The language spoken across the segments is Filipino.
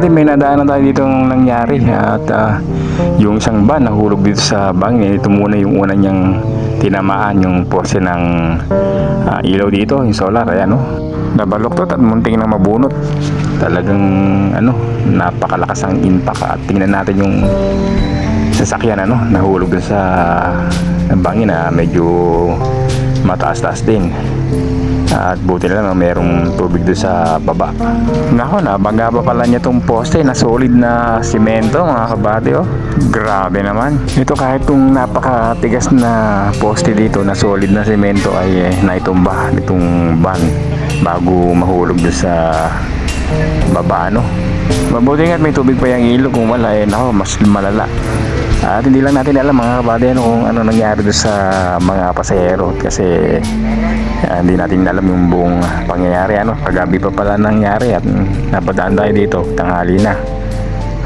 natin may nadaanan tayo dito ng nangyari at uh, yung isang van nahulog dito sa bangin ito muna yung una niyang tinamaan yung pose ng uh, ilaw dito yung solar. Ayan no? Nabaloktot at munting na mabunot. Talagang ano napakalakas ang impact. At tingnan natin yung sasakyan ano, nahulog dun sa bangin na medyo mataas-taas din. At buti na lang merong tubig doon sa baba. Nako, nabangga pa pala niya tong poste na solid na simento mga kabady oh. Grabe naman. Ito kahit tong napakatigas na poste dito na solid na simento ay eh, naitumba nitong van bago mahulog doon sa baba ano. Mabuti nga may tubig pa yung ilog kung wala eh nako mas malala. At hindi lang natin alam mga kabady ano kung ano nangyari doon sa mga pasahero kasi ah, hindi natin alam yung buong pangyayari ano. Kagabi pa pala nangyari at napadaan tayo dito tanghali na.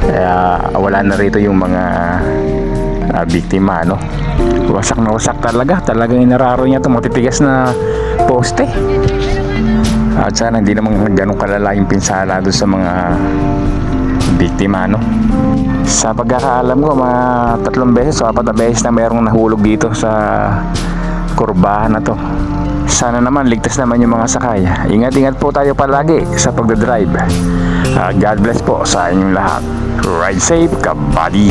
Kaya wala na rito yung mga ah, biktima ano. Wasak na wasak talaga. Talagang inararo niya itong matitigas na poste. At sana hindi naman ganun kalala yung pinsala doon sa mga biktima no. Sa pagkakaalam ko mga tatlong beses o apat na beses na mayroong nahulog dito sa kurbahan na to. Sana naman ligtas naman yung mga sakay. Ingat-ingat po tayo palagi sa pagdadrive. Ah, God bless po sa inyong lahat. Ride safe, kabady!